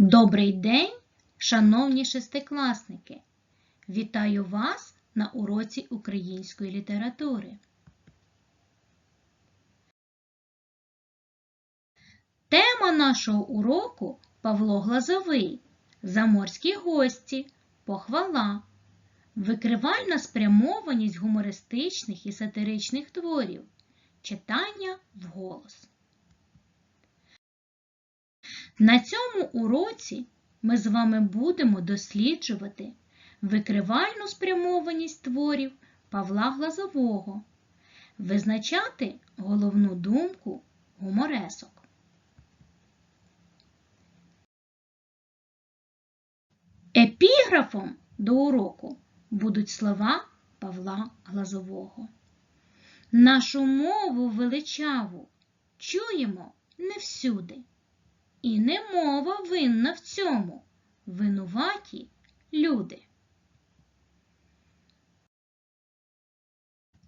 Добрий день, шановні шестикласники! Вітаю вас на уроці української літератури. Тема нашого уроку Павло Глазовий. Заморські гості. Похвала. Викривальна спрямованість гумористичних і сатиричних творів. Читання вголос. На цьому уроці ми з вами будемо досліджувати викривальну спрямованість творів Павла Глазового, визначати головну думку гуморесок. Епіграфом до уроку будуть слова Павла Глазового. Нашу мову величаву чуємо не всюди. І не мова винна в цьому, винуваті люди.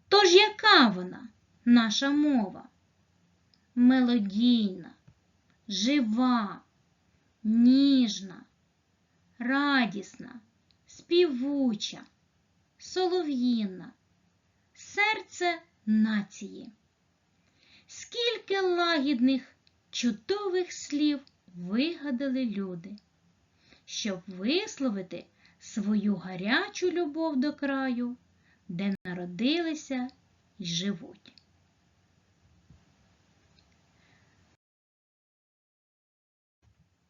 Тож яка вона, наша мова? Мелодійна, жива, ніжна, радісна, співуча, солов'їна, серце нації. Скільки лагідних чудових слів вигадали люди, щоб висловити свою гарячу любов до краю, де народилися й живуть.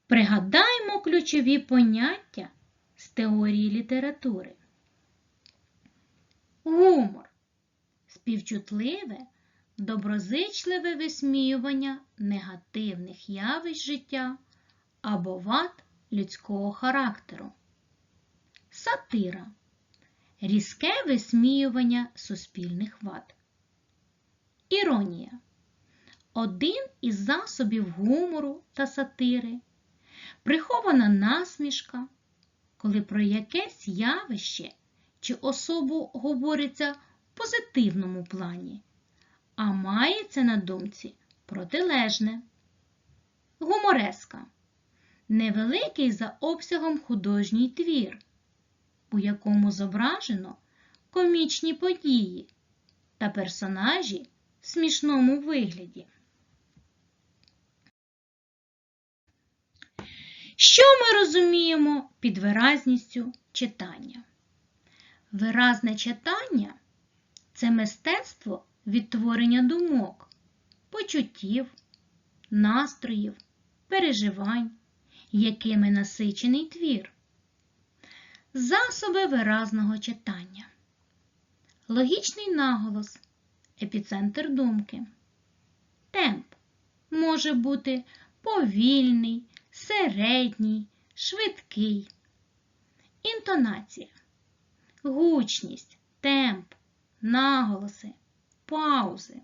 Пригадаймо ключові поняття з теорії літератури. Гумор співчутливе доброзичливе висміювання негативних явищ життя або вад людського характеру. Сатира різке висміювання суспільних вад. Іронія один із засобів гумору та сатири, прихована насмішка, коли про якесь явище чи особу говориться в позитивному плані а мається на думці протилежне. Гумореска невеликий за обсягом художній твір, у якому зображено комічні події та персонажі в смішному вигляді. Що ми розуміємо під виразністю читання? Виразне читання це мистецтво відтворення думок, почуттів, настроїв, переживань, якими насичений твір, засоби виразного читання, логічний наголос, епіцентр думки, темп. Може бути повільний, середній, швидкий, інтонація, гучність, темп, наголоси паузи,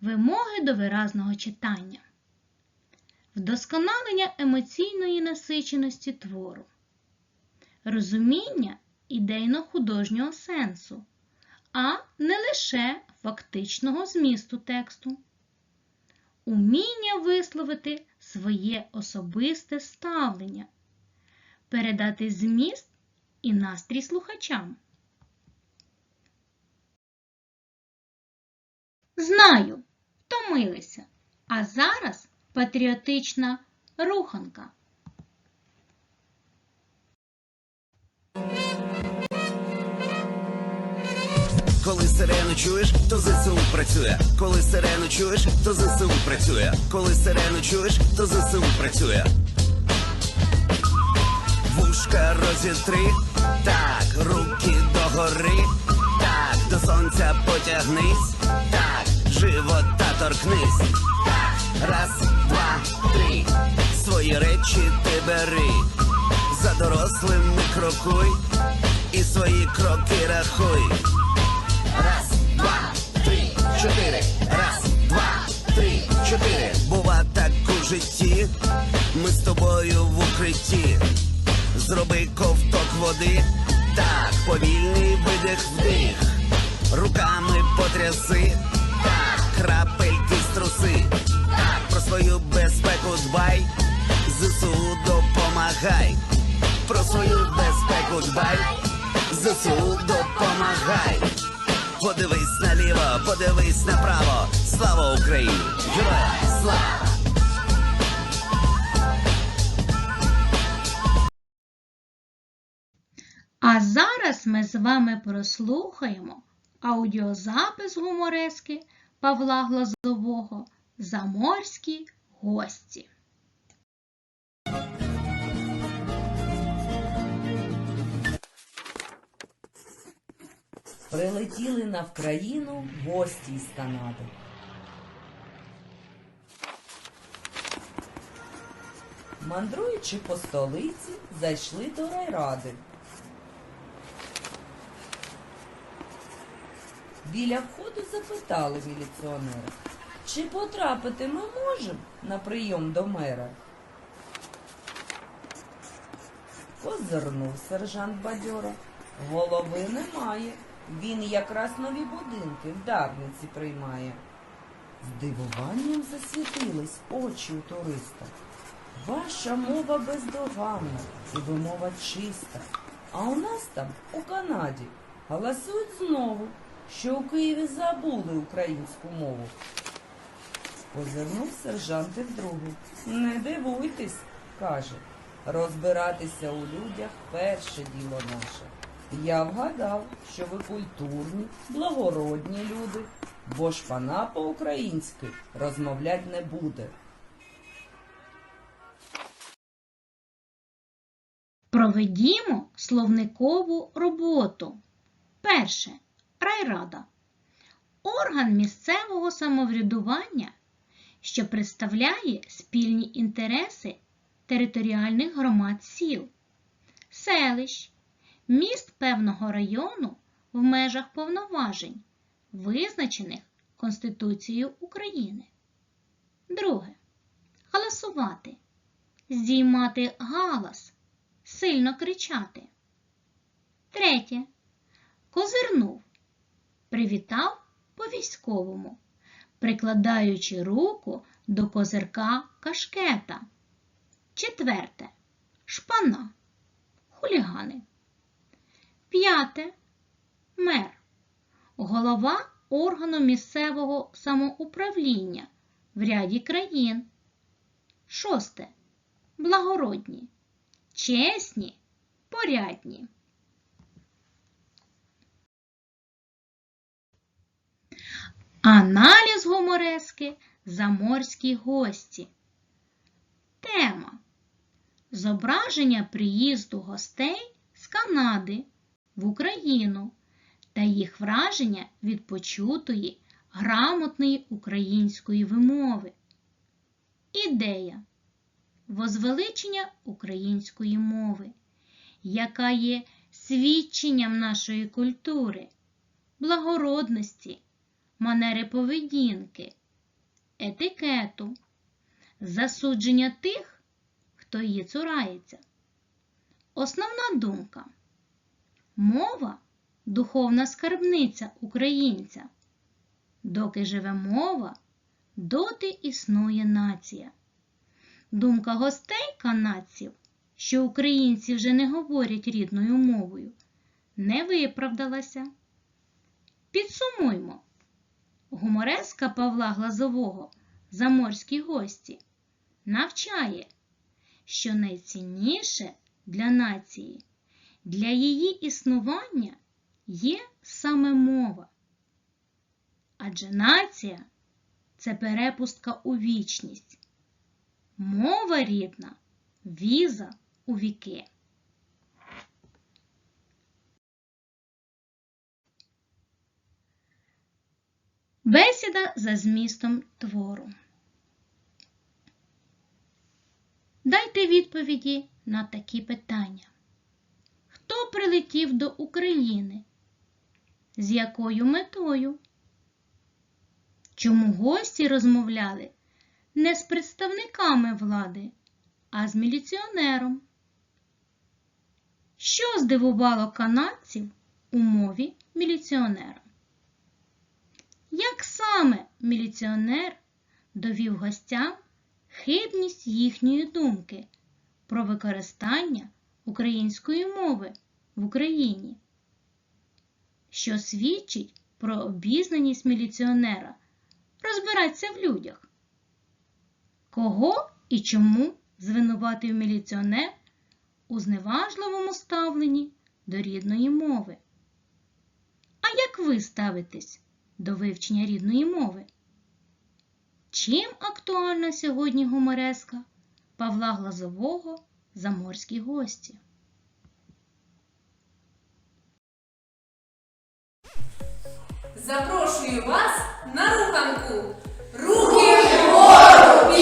вимоги до виразного читання, вдосконалення емоційної насиченості твору, розуміння ідейно-художнього сенсу, а не лише фактичного змісту тексту, уміння висловити своє особисте ставлення, передати зміст і настрій слухачам. Знаю, втомилися. А зараз патріотична руханка. Коли сирену чуєш, то ЗСУ працює. Коли сирену чуєш, то ЗСУ працює. Коли сирену чуєш, то ЗСУ працює. Вушка розітри, так, руки догори, так, до сонця потягнись, так, живота торкнись. Раз, два, три. Свої речі ти бери. За дорослими крокуй і свої кроки рахуй. Раз, два, три, чотири. Раз, два, три, чотири. Бува так у житті. Ми з тобою в укритті. Зроби ковток води. Так, повільний видих вдих. Руками потряси. Так, крапельки струси. Про свою безпеку дбай. ЗСУ до допомагай, про свою безпеку дбай, ЗСУ допомагай. Подивись наліво, подивись направо. Слава Україні! Героям слава! А зараз ми з вами прослухаємо аудіозапис гуморески Павла Глазового Заморські гості. Прилетіли на Вкраїну гості із Канади. Мандруючи по столиці, зайшли до райради. Біля входу запитали міліціонера, чи потрапити ми можемо на прийом до мера. Позирнув сержант бадьора. Голови немає. Він якраз нові будинки в Дарниці приймає. З дивуванням засвітились очі у туриста. Ваша мова бездоганна і вимова чиста. А у нас там, у Канаді, голосують знову, що у Києві забули українську мову. Позирнув сержант і вдруге. Не дивуйтесь, каже. Розбиратися у людях перше діло наше. Я вгадав, що ви культурні, благородні люди, бо ж пана по-українськи розмовлять не буде. Проведімо словникову роботу. Перше. Райрада. Орган місцевого самоврядування, що представляє спільні інтереси територіальних громад сіл, селищ, міст певного району в межах повноважень, визначених Конституцією України. Друге. Голосувати. Здіймати галас. Сильно кричати. Третє. Козирнув. Привітав по військовому, прикладаючи руку до козирка кашкета. Четверте. Шпана. Хулігани. П'яте. Мер. Голова органу місцевого самоуправління в ряді країн. Шосте. Благородні. Чесні, порядні. Аналіз гуморески Заморські гості. Тема. Зображення приїзду гостей з Канади в Україну та їх враження від почутої грамотної української вимови. Ідея возвеличення української мови, яка є свідченням нашої культури, благородності, манери поведінки, етикету, засудження тих, хто її цурається. Основна думка. Мова духовна скарбниця українця. Доки живе мова, доти існує нація. Думка гостей канадців, що українці вже не говорять рідною мовою, не виправдалася. Підсумуймо. Гумореска Павла Глазового Заморські гості навчає, що найцінніше для нації, для її існування є саме мова. Адже нація це перепустка у вічність. Мова рідна, віза у віки. Бесіда за змістом твору. Дайте відповіді на такі питання. Хто прилетів до України? З якою метою? Чому гості розмовляли не з представниками влади, а з міліціонером? Що здивувало канадців у мові міліціонера? Як саме міліціонер довів гостям хибність їхньої думки про використання української мови в Україні, що свідчить про обізнаність міліціонера розбиратися в людях. Кого і чому звинуватив міліціонер у зневажливому ставленні до рідної мови? А як ви ставитесь до вивчення рідної мови? Чим актуальна сьогодні гумореска Павла Глазового Заморські гості? Запрошую вас на руханку. Руки вгору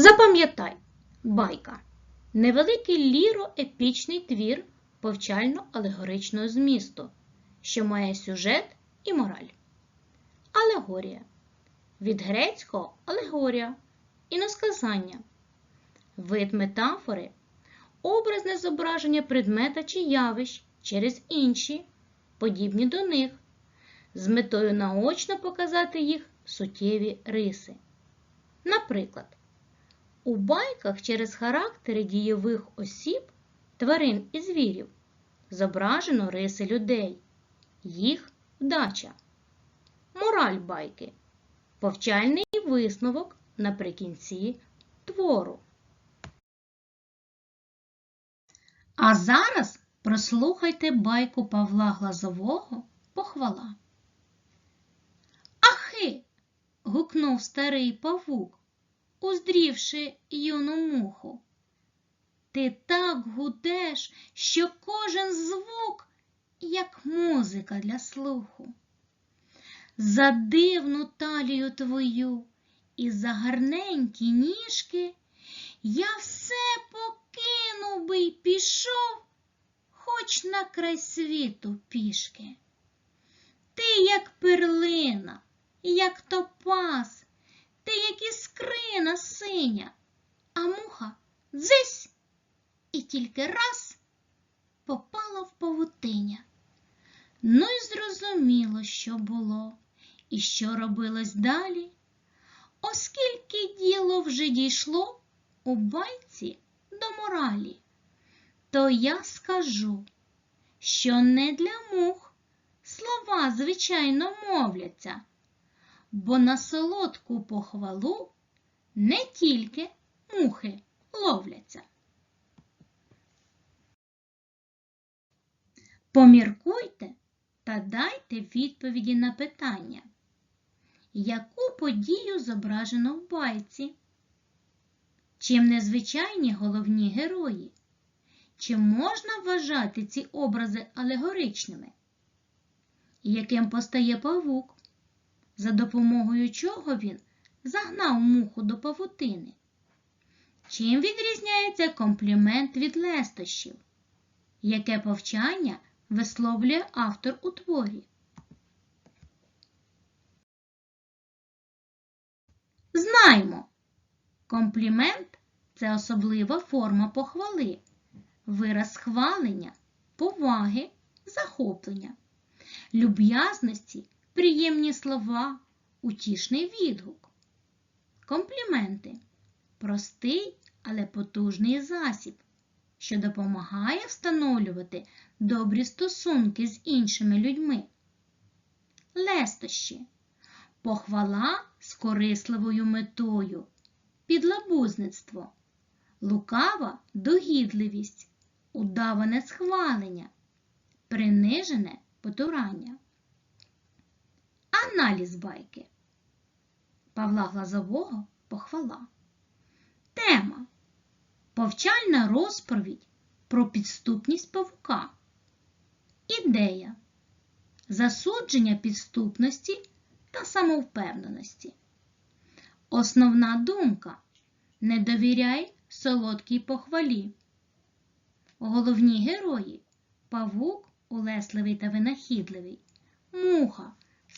Запам'ятай, байка невеликий ліро-епічний твір повчально-алегоричного змісту, що має сюжет і мораль. Алегорія. Від грецького алегорія іносказання. Вид метафори образне зображення предмета чи явищ через інші, подібні до них, з метою наочно показати їх суттєві риси. Наприклад, у байках через характери дійових осіб, тварин і звірів зображено риси людей, їх вдача. Мораль байки повчальний висновок наприкінці твору. А зараз прослухайте байку Павла Глазового Похвала. Ахи. гукнув старий павук, уздрівши юну муху. Ти так гудеш, що кожен звук, як музика для слуху. За дивну талію твою і за гарненькі ніжки я все покинув би й пішов, хоч на край світу пішки. Ти як перлина, як топаз, ти як іскрина синя, а муха дзись і тільки раз попала в павутиня. Ну й зрозуміло, що було і що робилось далі, оскільки діло вже дійшло у байці до моралі, то я скажу, що не для мух слова, звичайно, мовляться, бо на солодку похвалу не тільки мухи ловляться. Поміркуйте та дайте відповіді на питання, яку подію зображено в байці? Чим незвичайні головні герої? Чи можна вважати ці образи алегоричними? Яким постає павук? За допомогою чого він загнав муху до павутини? Чим відрізняється комплімент від лестощів? Яке повчання висловлює автор у творі? Знаймо! Комплімент це особлива форма похвали, вираз схвалення, поваги, захоплення, люб'язності, приємні слова, утішний відгук. Компліменти простий, але потужний засіб, що допомагає встановлювати добрі стосунки з іншими людьми. Лестощі похвала з корисливою метою, підлабузництво, лукава догідливість, удаване схвалення, принижене потурання. Аналіз байки Павла Глазового похвала. Тема Повчальна розповідь про підступність павука. Ідея Засудження підступності та самовпевненості. Основна думка Не довіряй солодкій похвалі. Головні герої Павук улесливий та винахідливий, муха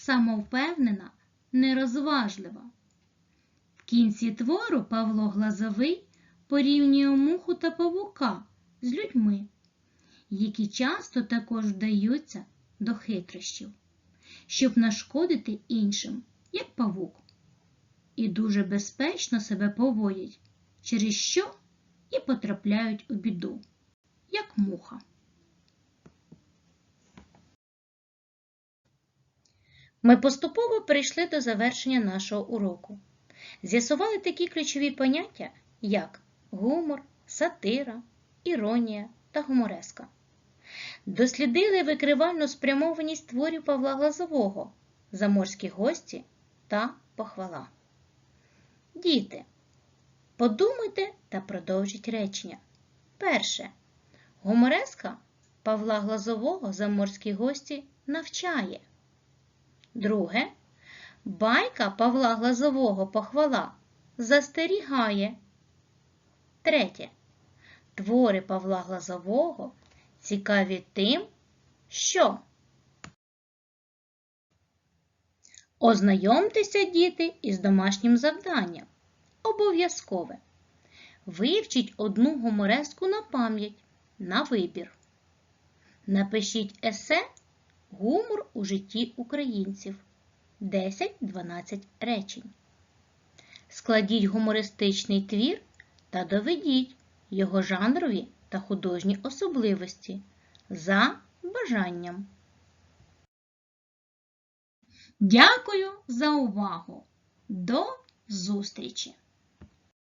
самовпевнена, нерозважлива. В кінці твору Павло Глазовий порівнює муху та павука з людьми, які часто також вдаються до хитрощів, щоб нашкодити іншим, як павук, і дуже безпечно себе поводять, через що і потрапляють у біду, як муха. Ми поступово прийшли до завершення нашого уроку. З'ясували такі ключові поняття, як гумор, сатира, іронія та гумореска. Дослідили викривальну спрямованість творів Павла Глазового, заморські гості та похвала. Діти, подумайте та продовжіть речення. Перше. Гумореска Павла Глазового заморські гості навчає. Друге. Байка Павла Глазового похвала застерігає. Третє. Твори Павла Глазового цікаві тим, що Ознайомтеся, діти, із домашнім завданням. Обов'язкове. Вивчіть одну гумореску на пам'ять, на вибір. Напишіть есе Гумор у житті українців 10-12 речень. Складіть гумористичний твір та доведіть його жанрові та художні особливості за бажанням. Дякую за увагу! До зустрічі!